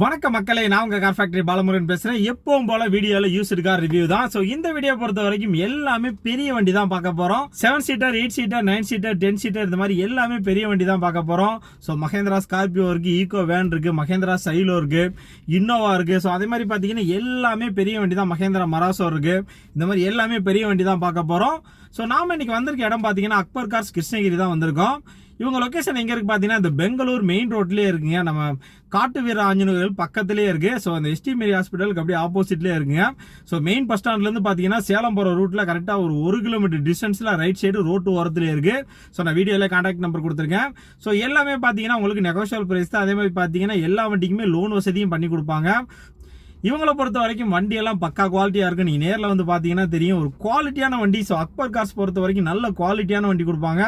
வணக்க மக்களே நான் உங்கள் கார் ஃபேக்டரி பாலமுருகன் பேசுகிறேன் எப்பவும் போல வீடியோவில் யூஸ்டு கார் ரிவ்யூ தான். ஸோ இந்த வீடியோ பொறுத்த வரைக்கும் எல்லாமே பெரிய வண்டி தான் பார்க்க போகிறோம் seven seater eight seater nine seater ten seater இந்த மாதிரி எல்லாமே பெரிய வண்டி தான் பார்க்க போகிறோம் ஸோ மகேந்திரா ஸ்கார்பியோ இருக்கு ஈகோ வேன் இருக்கு மகேந்திரா சைலோ இருக்கு இன்னோவா இருக்கு. ஸோ அதே மாதிரி பார்த்தீங்கன்னா எல்லாமே பெரிய வண்டி தான். மகேந்திரா மராசோ இருக்கு. இந்த மாதிரி எல்லாமே பெரிய வண்டி தான் பார்க்க போகிறோம் ஸோ நாம் இன்னைக்கு வந்திருக்க இடம் பார்த்தீங்கன்னா அக்பர் கார்ஸ் கிருஷ்ணகிரி தான் வந்திருக்கோம். இவங்க லொக்கேஷன் எங்கே இருக்கு பார்த்தீங்கன்னா இந்த பெங்களூர் மெயின் ரோட்லேயே இருக்குங்க. நம்ம காட்டு வீர ஆஞ்சநேயர்கள் பக்கத்துலேயே இருக்கு. ஸோ அந்த எஸ்டி மேரி ஹாஸ்பிட்டலுக்கு அப்படியே ஆப்போசிட்லேயே இருக்குங்க. ஸோ மெயின் பஸ் ஸ்டாண்ட்லேருந்து பார்த்தீங்கன்னா சேலம் போகிற ரூட்டில் கரெக்டாக ஒரு ஒரு கிலோமீட்டர் டிஸ்டன்ஸில் ரைட் சைடு ரோட்டு ஓரத்துலேயே இருக்கு. ஸோ நான் வீடியோவில் கான்டாக்ட் நம்பர் கொடுத்துருக்கேன். ஸோ எல்லாமே பார்த்தீங்கன்னா உங்களுக்கு நெகோஷியல் பிரைஸ் தான். அதே மாதிரி பார்த்தீங்கன்னா எல்லா வண்டிக்குமே லோன் வசதியும் பண்ணி கொடுப்பாங்க. இவங்களை பொறுத்த வரைக்கும் வண்டி எல்லாம் பக்கா குவாலிட்டியா இருக்கு. நீங்க நேரில் வந்து பாத்தீங்கன்னா தெரியும். ஒரு குவாலிட்டியான வண்டி ஸோ அக்பர் கார்ஸ் பொறுத்த வரைக்கும் நல்ல குவாலிட்டியான வண்டி கொடுப்பாங்க.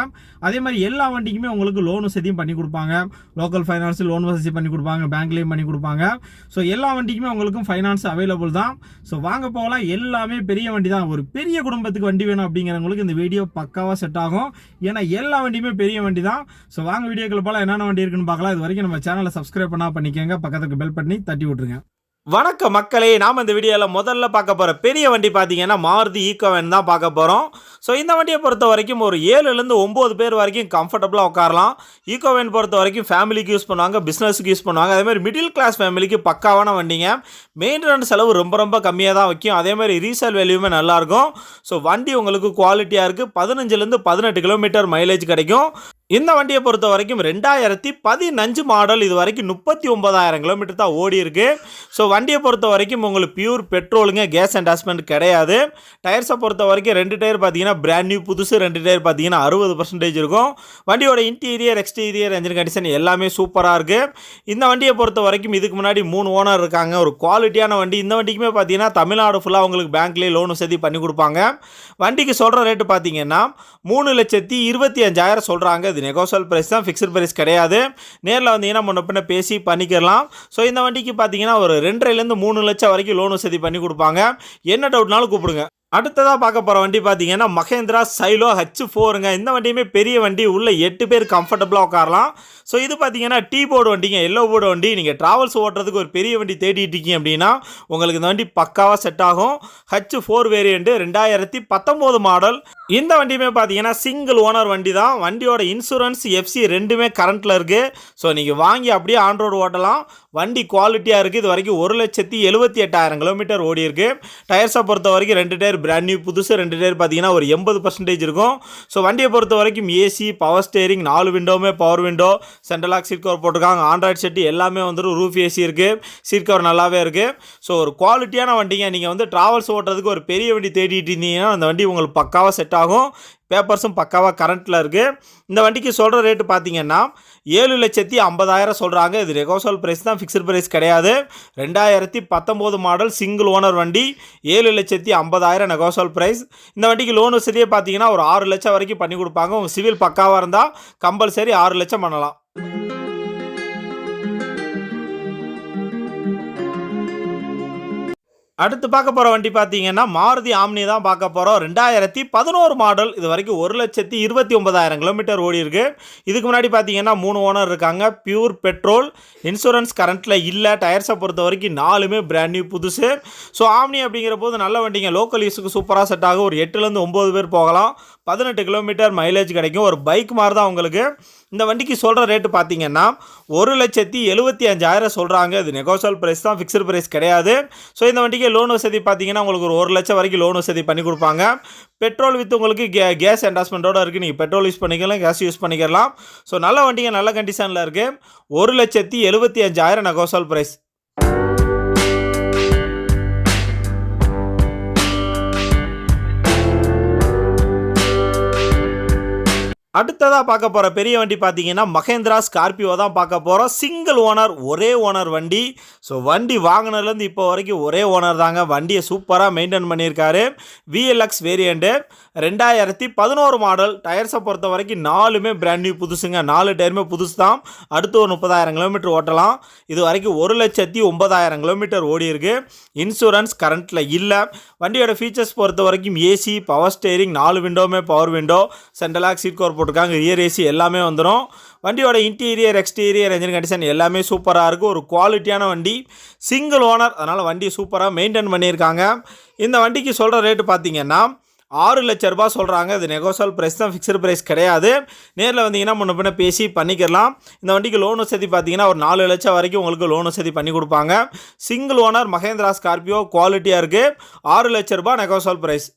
அதே மாதிரி எல்லா வண்டிக்குமே உங்களுக்கு லோன் வசதியும் பண்ணி கொடுப்பாங்க. லோக்கல் ஃபைனான்ஸ் லோன் வசதி பண்ணி கொடுப்பாங்க. பேங்க்லேயும் பண்ணி கொடுப்பாங்க. ஸோ எல்லா வண்டிக்குமே உங்களுக்கும் ஃபைனான்ஸ் அவைலபிள் தான். ஸோ வாங்க போகலாம். எல்லாமே பெரிய வண்டி தான். ஒரு பெரிய குடும்பத்துக்கு வண்டி வேணும் அப்படிங்கிறவங்களுக்கு இந்த வீடியோ பக்காவாக செட் ஆகும். ஏன்னா எல்லா வண்டியுமே பெரிய வண்டி தான். ஸோ வாங்க வீடியோக்கள் போல என்னென்ன வண்டி இருக்குன்னு பார்க்கலாம். இது வரைக்கும் நம்ம சேனலை சப்ஸ்கிரைப் பண்ணால் பண்ணிக்கோங்க. பக்கத்துக்கு பெல் பண்ணி தட்டி விட்டுருங்க. வணக்கம் மக்களே நாம் இந்த வீடியோவில் முதல்ல பார்க்க போகிற பெரிய வண்டி பார்த்தீங்கன்னா மாருதி ஈக்கோவன் தான் பார்க்க போகிறோம் ஸோ இந்த வண்டியை பொறுத்த வரைக்கும் ஒரு ஏழுலேருந்து ஒம்பது பேர் வரைக்கும் கம்ஃபர்டபுளாக உட்காரலாம். ஈக்கோவன் பொறுத்த வரைக்கும் ஃபேமிலிக்கு யூஸ் பண்ணுவாங்க பிஸ்னஸுக்கு யூஸ் பண்ணுவாங்க. அதேமாதிரி மிடில் கிளாஸ் ஃபேமிலிக்கு பக்காவான வண்டிங்க. மெயின்டெனன்ஸ் செலவு ரொம்ப ரொம்ப கம்மியாக தான் வைக்கும் அதேமாதிரி ரீசேல் வேல்யூமே நல்லாயிருக்கும் ஸோ வண்டி உங்களுக்கு குவாலிட்டியாக இருக்குது பதினஞ்சுலேருந்து பதினெட்டு கிலோமீட்டர் மைலேஜ் கிடைக்கும். இந்த வண்டியை பொறுத்த வரைக்கும் ரெண்டாயிரத்தி பதினஞ்சு மாடல் இது வரைக்கும் முப்பத்தி ஒன்பதாயிரம் கிலோமீட்டர் தான் ஓடி இருக்கு. ஸோ வண்டியை பொறுத்த வரைக்கும் உங்களுக்கு பியூர் பெட்ரோலுங்க கேஸ் அண்டாஸ்மெண்ட் கிடையாது. டயர்ஸை பொறுத்த வரைக்கும் ரெண்டு டயர் பார்த்தீங்கன்னா பிராண்ட் நியூ புதுசு ரெண்டு டயர் பார்த்தீங்கன்னா அறுபது பர்சன்டேஜ் இருக்கும். வண்டியோட இன்டீரியர் எக்ஸ்டீரியர் என்ஜின் கண்டிஷன் எல்லாமே சூப்பராக இருக்குது இந்த வண்டியை பொறுத்த வரைக்கும் இதுக்கு முன்னாடி மூணு ஓனர் இருக்காங்க. ஒரு குவாலிட்டியான வண்டி. இந்த வண்டிக்குமே பார்த்தீங்கன்னா தமிழ்நாடு ஃபுல்லாக உங்களுக்கு பேங்க்லேயே லோன் வசதி பண்ணி கொடுப்பாங்க. வண்டிக்கு சொல்கிற ரேட்டு பார்த்தீங்கன்னா மூணு லட்சத்தி இருபத்தி அஞ்சாயிரம் சொல்கிறாங்க இது நெகோசியல் ப்ரைஸ் தான் ஃபிக்ஸ்ட் ப்ரைஸ் கிடையாது. நேரில் வந்தீங்கன்னா முன்ன பின்ன பேசி பண்ணிக்கலாம் ஸோ இந்த வண்டிக்கு பார்த்தீங்கன்னா ஒரு ரெண்டரைலேருந்து மூணு லட்சம் வரைக்கும் லோன் வசதி பண்ணி கொடுப்பாங்க. என்ன டவுட்னாலும் கூப்பிடுங்க. அடுத்ததாக பார்க்க போகிற வண்டி பார்த்தீங்கன்னா மகேந்திரா சைலோ ஹச் ஃபோருங்க இந்த வண்டியுமே பெரிய வண்டி. உள்ள எட்டு பேர் கம்ஃபர்டபுளாக உட்காரலாம். ஸோ இது பார்த்தீங்கன்னா டீ போர்டு வண்டிங்க எல்லோ போர்டு வண்டி. நீங்கள் ட்ராவல்ஸ் ஓட்டுறதுக்கு ஒரு பெரிய வண்டி தேடிட்டு இருக்கீங்க அப்படின்னா உங்களுக்கு இந்த வண்டி பக்காவாக செட் ஆகும். ஹச் ஃபோர் வேரியண்ட்டு ரெண்டாயிரத்தி பத்தொம்போது மாடல் இந்த வண்டியுமே பார்த்தீங்கன்னா சிங்கிள் ஓனர் வண்டி தான் வண்டியோட இன்சூரன்ஸ் எஃப்சி ரெண்டுமே கரண்ட்டில் இருக்குது ஸோ நீங்கள் வாங்கி அப்படியே ஆன் ரோடு ஓட்டலாம். வண்டி குவாலிட்டியாக இருக்குது இது வரைக்கும் ஒரு லட்சத்தி எழுபத்தி எட்டாயிரம் கிலோமீட்டர் ஓடி இருக்கு. டயர்ஸை பொறுத்த வரைக்கும் ரெண்டு டயர் பிராண்ட் நியூ புதுசு. ரெண்டு டயர் பார்த்தீங்கன்னா ஒரு எண்பது பர்சன்டேஜ் இருக்கும். ஸோ வண்டியை பொறுத்த வரைக்கும் ஏசி பவர் ஸ்டேரிங் நாலு விண்டோவுமே power window central lock seat cover போட்டிருக்காங்க. ஆண்ட்ராய்ட் செட்டு எல்லாமே வந்துட்டு ரூஃப் ஏசி இருக்குது சீட் கவர் நல்லாவே இருக்குது ஸோ ஒரு குவாலிட்டியான வண்டிங்க. நீங்கள் வந்து ட்ராவல்ஸ் ஓட்டுறதுக்கு ஒரு பெரிய வண்டி தேடிட்டு இருந்தீங்கன்னா அந்த வண்டி உங்களுக்கு பக்காவாக செட் ஆகும். பேப்பர்ஸும் பக்காவாக கரண்ட்டில் இருக்குது இந்த வண்டிக்கு சொல்கிற ரேட்டு பார்த்தீங்கன்னா ஏழு லட்சத்தி ஐம்பதாயிரம் சொல்கிறாங்க இது ரெகோசல் ப்ரைஸ் தான் ஃபிக்ஸ்டு ப்ரைஸ் கிடையாது. ரெண்டாயிரத்தி பத்தொம்போது மாடல் சிங்கிள் ஓனர் வண்டி ஏழு லட்சத்தி ஐம்பதாயிரம் நெகோசல் ப்ரைஸ் இந்த வண்டிக்கு லோன் வசதியே பார்த்தீங்கன்னா ஒரு ஆறு லட்சம் வரைக்கும் பண்ணி கொடுப்பாங்க. உங்கள் சிவில் பக்காவாக இருந்தால் கம்பல்சரி ஆறு லட்சம் பண்ணலாம். அடுத்து பார்க்க போகிற வண்டி பார்த்தீங்கன்னா மாருதி ஆம்னி தான் பார்க்க போகிறோம் ரெண்டாயிரத்தி பதினோரு மாடல் இது வரைக்கும் ஒரு லட்சத்தி இருபத்தி ஒன்பதாயிரம் கிலோமீட்டர் ஓடி இருக்கு. இதுக்கு முன்னாடி பார்த்தீங்கன்னா மூணு ஓனர் இருக்காங்க. பியூர் பெட்ரோல் இன்சூரன்ஸ் கரண்ட்டில் இல்லை. டயர்ஸை பொறுத்த வரைக்கும் நாலுமே பிராண்ட் நியூ புதுசு. ஸோ ஆம்னி அப்படிங்கிற போது நல்ல வண்டிங்க. லோக்கல் யூஸுக்கு சூப்பராக செட் ஆகும். ஒரு எட்டுலேருந்து ஒம்பது பேர் போகலாம். பதினெட்டு கிலோமீட்டர் மைலேஜ் கிடைக்கும். ஒரு பைக் மாதிரி தான் உங்களுக்கு? இந்த வண்டிக்கு சொல்கிற ரேட்டு பார்த்தீங்கன்னா ஒரு லட்சத்தி எழுபத்தி அஞ்சாயிரம் சொல்கிறாங்க இது நெகோசியல் ப்ரைஸ் தான் ஃபிக்ஸ்டு ப்ரைஸ் கிடையாது. ஸோ இந்த வண்டிக்கு லோன் வசதி பார்த்தீங்கன்னா உங்களுக்கு ஒரு ஒரு லட்சம் வரைக்கும் லோன் வசதி பண்ணி கொடுப்பாங்க. பெட்ரோல் வித் உங்களுக்கு கே கேஸ் என்டாஸ்மெண்ட்டோட இருக்குது நீங்கள் பெட்ரோல் யூஸ் பண்ணிக்கலாம் கேஸ் யூஸ் பண்ணிக்கலாம். ஸோ நல்ல வண்டிங்க நல்ல கண்டிஷனில் இருக்குது ஒரு லட்சத்தி எழுபத்தி அஞ்சாயிரம் நெகோசியல் ப்ரைஸ் அடுத்ததாக பார்க்க போகிற பெரிய வண்டி பார்த்தீங்கன்னா மகேந்திரா ஸ்கார்பியோ தான் பார்க்க போகிறோம் சிங்கிள் ஓனர் ஒரே ஓனர் வண்டி. ஸோ வண்டி வாங்கினதுலேருந்து இப்போ வரைக்கும் ஒரே ஓனர் தாங்க. வண்டியை சூப்பராக மெயின்டைன் பண்ணியிருக்காரு. விஎல்எக்ஸ் வேரியண்ட்டு ரெண்டாயிரத்தி பதினோரு மாடல் டயர்ஸை பொறுத்த வரைக்கும் நாலுமே பிராண்ட் நியூ புதுசுங்க. நாலு டயருமே புதுசு தான். அடுத்து ஒரு முப்பதாயிரம் கிலோமீட்டர் ஓட்டலாம். இது வரைக்கும் ஒரு லட்சத்தி ஒன்பதாயிரம் கிலோமீட்டர் ஓடி இருக்கு. இன்சூரன்ஸ் கரண்ட்டில் இல்லை. வண்டியோட ஃபீச்சர்ஸ் பொறுத்த வரைக்கும் ஏசி பவர் ஸ்டேரிங் நாலு விண்டோமே power window central lock seat cover போட்டிருக்காங்க. ரியர் ஏசி எல்லாமே வந்துடும் வண்டியோட இன்டீரியர் எக்ஸ்டீரியர் என்ஜின் கண்டிஷன் எல்லாமே சூப்பராக இருக்குது ஒரு குவாலிட்டியான வண்டி. சிங்கிள் ஓனர் அதனால் வண்டி சூப்பராக மெயின்டைன் பண்ணியிருக்காங்க. இந்த வண்டிக்கு சொல்கிற ரேட்டு பார்த்தீங்கன்னா ஆறு லட்ச ரூபா சொல்கிறாங்க இது நெகோசல் ப்ரைஸ் தான். ஃபிக்ஸ்டு ப்ரைஸ் கிடையாது. நேரில் வந்தீங்கன்னா முன்ன பின்ன பேசி பண்ணிக்கலாம் இந்த வண்டிக்கு லோன் வசதி பார்த்தீங்கன்னா ஒரு நாலு லட்சம் வரைக்கும் உங்களுக்கு லோன் வசதி பண்ணி கொடுப்பாங்க. சிங்கிள் ஓனர் மகேந்திரா ஸ்கார்பியோ குவாலிட்டியாக இருக்குது ஆறு லட்ச ரூபா நெகோசல் ப்ரைஸ்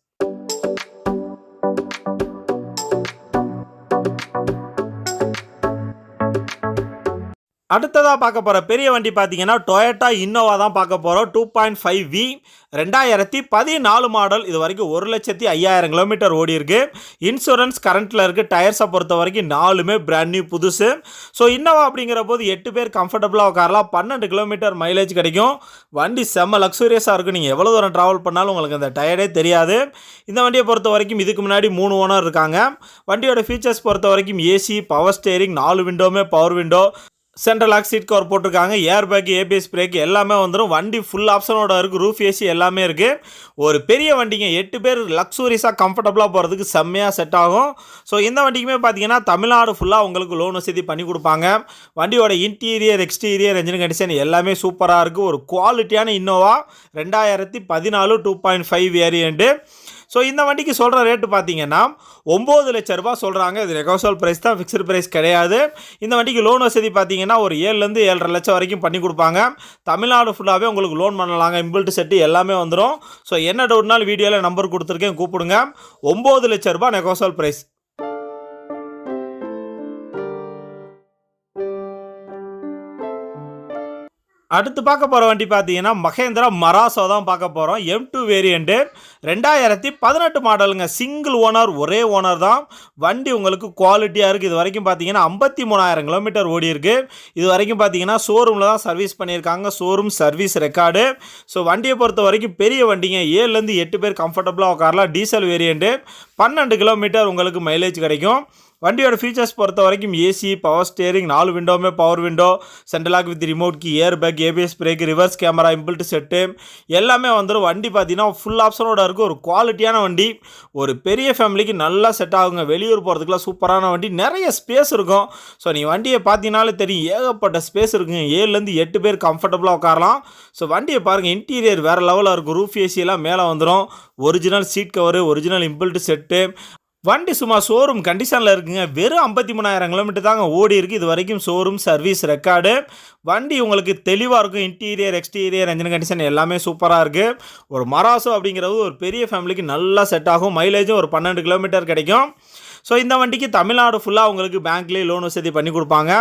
அடுத்ததாக பார்க்க போகிற பெரிய வண்டி பார்த்தீங்கன்னா டொயட்டா இன்னோவா தான் பார்க்க போகிறோம் டூ பாயிண்ட் ஃபைவ் வி ரெண்டாயிரத்தி பதினாலு மாடல் இது வரைக்கும் ஒரு லட்சத்தி ஐயாயிரம் கிலோமீட்டர் ஓடி இருக்கு. இன்சூரன்ஸ் கரண்ட்டில் இருக்குது டயர்ஸை பொறுத்த வரைக்கும் நாலுமே பிராண்ட் நியூ புதுசு. ஸோ இன்னோவா அப்படிங்கிற போது எட்டு பேர் கம்ஃபர்டபுளாக உட்காரலாம். பன்னெண்டு கிலோமீட்டர் மைலேஜ் கிடைக்கும். வண்டி செம்ம லக்ஸூரியஸாக இருக்கும் நீங்கள் எவ்வளோ தூரம் ட்ராவல் பண்ணாலும் உங்களுக்கு அந்த டயர்டே தெரியாது. இந்த வண்டியை பொறுத்த வரைக்கும் இதுக்கு முன்னாடி மூணு ஓனர் இருக்காங்க. வண்டியோட ஃபீச்சர்ஸ் பொறுத்த வரைக்கும் ஏசி பவர் ஸ்டேரிங் நாலு விண்டோமே power window central lock seat cover போட்டிருக்காங்க. ஏர் பேக் ஏபிஎஸ் பிரேக் எல்லாமே வந்துடும் வண்டி ஃபுல் ஆப்ஷனோட இருக்குது ரூஃப் ஏசி எல்லாமே இருக்குது ஒரு பெரிய வண்டிங்க. எட்டு பேர் லக்ஸூரியஸாக கம்ஃபர்டபுளாக போகிறதுக்கு செம்மையாக செட் ஆகும். ஸோ இந்த வண்டிக்குமே பார்த்தீங்கன்னா தமிழ்நாடு ஃபுல்லாக உங்களுக்கு லோன் வசதி பண்ணி கொடுப்பாங்க. வண்டியோட இன்டீரியர் எக்ஸ்டீரியர் என்ஜின் கண்டிஷன் எல்லாமே சூப்பராக இருக்குது ஒரு குவாலிட்டியான இன்னோவா ரெண்டாயிரத்தி பதினாலு two point five variant so இந்த வண்டிக்கு சொல்கிற ரேட்டு பார்த்தீங்கன்னா ஒம்பது லட்ச ரூபா சொல்கிறாங்க இது ரெகோசல் ப்ரைஸ் தான் ஃபிக்ஸ்டு ப்ரைஸ் கிடையாது. இந்த வண்டிக்கு லோன் வசதி பார்த்தீங்கன்னா ஒரு ஏழுலேருந்து ஏழரை லட்சம் வரைக்கும் பண்ணி கொடுப்பாங்க. தமிழ்நாடு ஃபுல்லாகவே உங்களுக்கு லோன் பண்ணலாங்க. இம்பிள்ட் செட்டு எல்லாமே வந்துடும் ஸோ என்ன டவுட்னாலும் வீடியோவில் நம்பர் கொடுத்துருக்கேன் கூப்பிடுங்க. ஒம்பது லட்ச ரூபா நெகோசல் ப்ரைஸ் அடுத்து பார்க்க போகிற வண்டி பார்த்தீங்கன்னா மகேந்திரா மராசோ தான் பார்க்க போகிறோம் எம் டூ வேரியண்ட்டு ரெண்டாயிரத்தி பதினெட்டு மாடலுங்க. சிங்கிள் ஓனர் ஒரே ஓனர் தான். வண்டி உங்களுக்கு குவாலிட்டியாக இருக்குது இது வரைக்கும் பார்த்தீங்கன்னா ஐம்பத்தி மூணாயிரம் கிலோமீட்டர் ஓடி இருக்கு. இது வரைக்கும் பார்த்தீங்கன்னா ஷோரூமில் தான் சர்வீஸ் பண்ணியிருக்காங்க. ஷோரூம் சர்வீஸ் ரெக்கார்டு ஸோ வண்டியை பொறுத்த வரைக்கும் பெரிய வண்டிங்க. ஏழுலேருந்து எட்டு பேர் கம்ஃபர்டபுளாக உட்காரலாம். டீசல் வேரியண்ட்டு பன்னெண்டு கிலோமீட்டர் உங்களுக்கு மைலேஜ் கிடைக்கும். வண்டியோட ஃபீச்சர்ஸ் பொறுத்த வரைக்கும் ஏசி பவர் ஸ்டேரிங் நாலு விண்டோவுமே power window central lock with remote key airbag ABS brake reverse camera inbuilt set எல்லாமே வந்துடும் வண்டி பார்த்தீங்கன்னா ஃபுல் ஆப்ஷனோட இருக்குது ஒரு குவாலிட்டியான வண்டி. ஒரு பெரிய ஃபேமிலிக்கு நல்லா செட் ஆகுங்க. வெளியூர் போகிறதுக்குலாம் சூப்பரான வண்டி. நிறைய ஸ்பேஸ் இருக்கும். ஸோ நீ வண்டியை பார்த்தீங்கனாலே தெரியும். ஏகப்பட்ட ஸ்பேஸ் இருக்குங்க. ஏழுலேருந்து எட்டு பேர் கம்ஃபர்டபுளாக உட்காரலாம். ஸோ வண்டியை பாருங்கள் இன்டீரியர் வேறு லெவலில் இருக்கும். ரூஃப் ஏசியெல்லாம் மேலே வந்துடும் original seat cover original inbuilt set வண்டி சும்மா ஷோரூம் கண்டிஷனில் இருக்குங்க. வெறும் ஐம்பத்தி மூணாயிரம் கிலோமீட்டர் தாங்க ஓடி இருக்குது இது வரைக்கும் ஷோரூம் சர்வீஸ் ரெக்கார்டு வண்டி உங்களுக்கு தெளிவாக இருக்கும். இன்டீரியர் எக்ஸ்டீரியர் என்ஜின் கண்டிஷன் எல்லாமே சூப்பராக இருக்குது ஒரு மராசோ அப்படிங்கிறது ஒரு பெரிய ஃபேமிலிக்கு நல்லா செட் ஆகும். மைலேஜும் ஒரு பன்னெண்டு கிலோமீட்டர் கிடைக்கும். ஸோ இந்த வண்டிக்கு தமிழ்நாடு ஃபுல்லாக உங்களுக்கு பேங்க்லேயே லோன் வசதி பண்ணி கொடுப்பாங்க.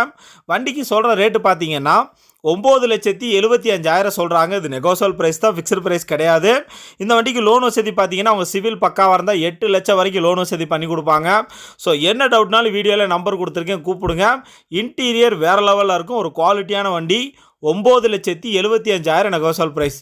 வண்டிக்கு சொல்கிற ரேட்டு பார்த்தீங்கன்னா ஒம்பது லட்சத்தி எழுபத்தி அஞ்சாயிரம் சொல்கிறாங்க இது நெகோசல் ப்ரைஸ் தான் ஃபிக்ஸ்டு ப்ரைஸ் கிடையாது. இந்த வண்டிக்கு லோன் வசதி பார்த்தீங்கன்னா அவங்க சிவில் பக்காவாக இருந்தால் எட்டு லட்சம் வரைக்கும் லோன் வசதி பண்ணி கொடுப்பாங்க. ஸோ என்ன டவுட்னாலும் வீடியோவில் நம்பர் கொடுத்துருக்கேன் கூப்பிடுங்க. இன்டீரியர் வேறு லெவலில் இருக்கும் ஒரு குவாலிட்டியான வண்டி ஒம்பது லட்சத்தி எழுபத்தி அஞ்சாயிரம் நெகோசல் ப்ரைஸ்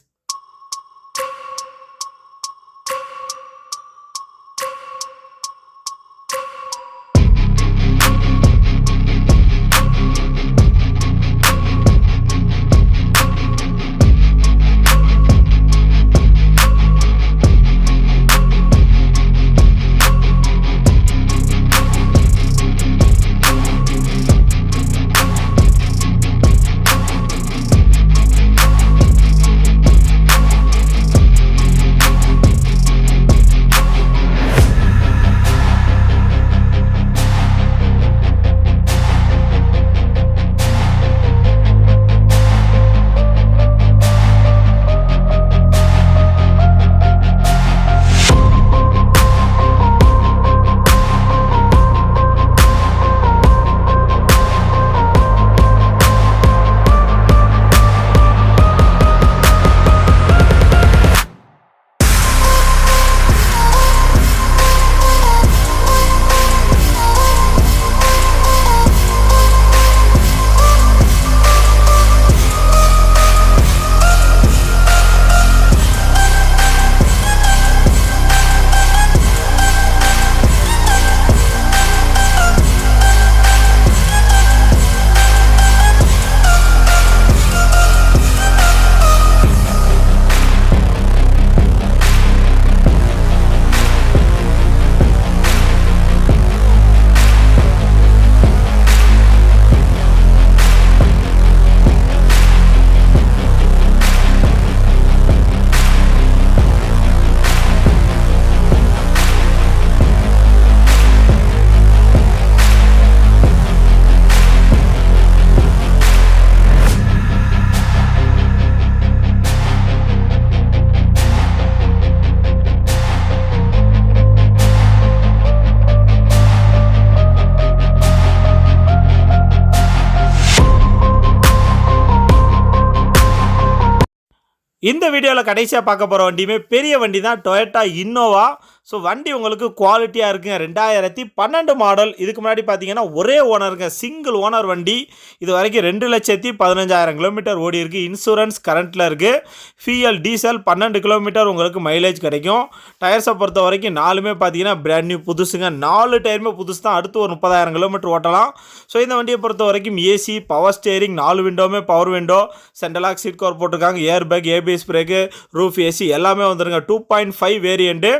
இந்த வீடியோவில் கடைசியாக பார்க்க போகிற வண்டியுமே பெரிய வண்டி தான் டொயட்டா இன்னோவா ஸோ வண்டி உங்களுக்கு குவாலிட்டியாக இருக்குங்க. ரெண்டாயிரத்தி பன்னெண்டு மாடல் இதுக்கு முன்னாடி பார்த்தீங்கன்னா ஒரே ஓனருங்க சிங்கிள் ஓனர் வண்டி. இது வரைக்கும் ரெண்டு லட்சத்தி பதினஞ்சாயிரம் கிலோமீட்டர் ஓடி இருக்குது இன்சூரன்ஸ் கரண்ட்டில் இருக்குது ஃபியூயல் டீசல் பன்னெண்டு கிலோமீட்டர் உங்களுக்கு மைலேஜ் கிடைக்கும். டயர்ஸை பொறுத்த வரைக்கும் நாலுமே பார்த்தீங்கன்னா பிராண்ட் நியூ புதுசுங்க. நாலு டயருமே புதுசு தான். அடுத்து ஒரு முப்பதாயிரம் கிலோமீட்டர் ஓட்டலாம். ஸோ இந்த வண்டியை பொறுத்த வரைக்கும் ஏசி பவர் ஸ்டேரிங் நாலு விண்டோவுமே power window central lock seat cover போட்டிருக்காங்க. Air bag ABS brake roof AC எல்லாமே வந்துருங்க. Two point five variant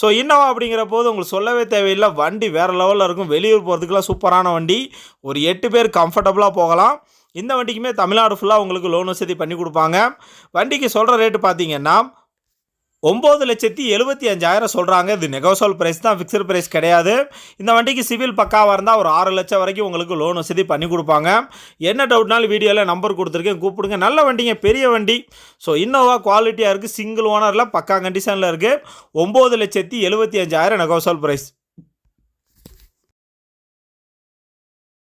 so Innova அப்படிங்கிற போது உங்களுக்கு சொல்லவே தேவையில்லை. வண்டி வேறு லெவலில் இருக்கும். வெளியூர் போகிறதுக்குலாம் சூப்பரான வண்டி. ஒரு எட்டு பேர் கம்ஃபர்டபுளாக போகலாம். இந்த வண்டிக்குமே தமிழ்நாடு ஃபுல்லாக உங்களுக்கு லோன் வசதி பண்ணி கொடுப்பாங்க. வண்டிக்கு சொல்கிற ரேட்டு பார்த்தீங்கன்னா ஒம்பது லட்சத்தி எழுபத்தி அஞ்சாயிரம் சொல்கிறாங்க இது நெகோசோல் ப்ரைஸ் தான் ஃபிக்ஸட் ப்ரைஸ் கிடையாது. இந்த வண்டிக்கு சிவில் பக்காவாக இருந்தால் ஒரு ஆறு லட்சம் வரைக்கும் உங்களுக்கு லோன் வசதி பண்ணி கொடுப்பாங்க. என்ன டவுட்னாலும் வீடியோவில் நம்பர் கொடுத்துருக்கேன் கூப்பிடுங்க. நல்ல வண்டிங்க பெரிய வண்டி. ஸோ இன்னோவா குவாலிட்டியாக இருக்குது சிங்கிள் ஓனரில் பக்கா கண்டிஷனில் இருக்குது ஒம்பது லட்சத்தி எழுபத்தி அஞ்சாயிரம் நெகோசோல் ப்ரைஸ்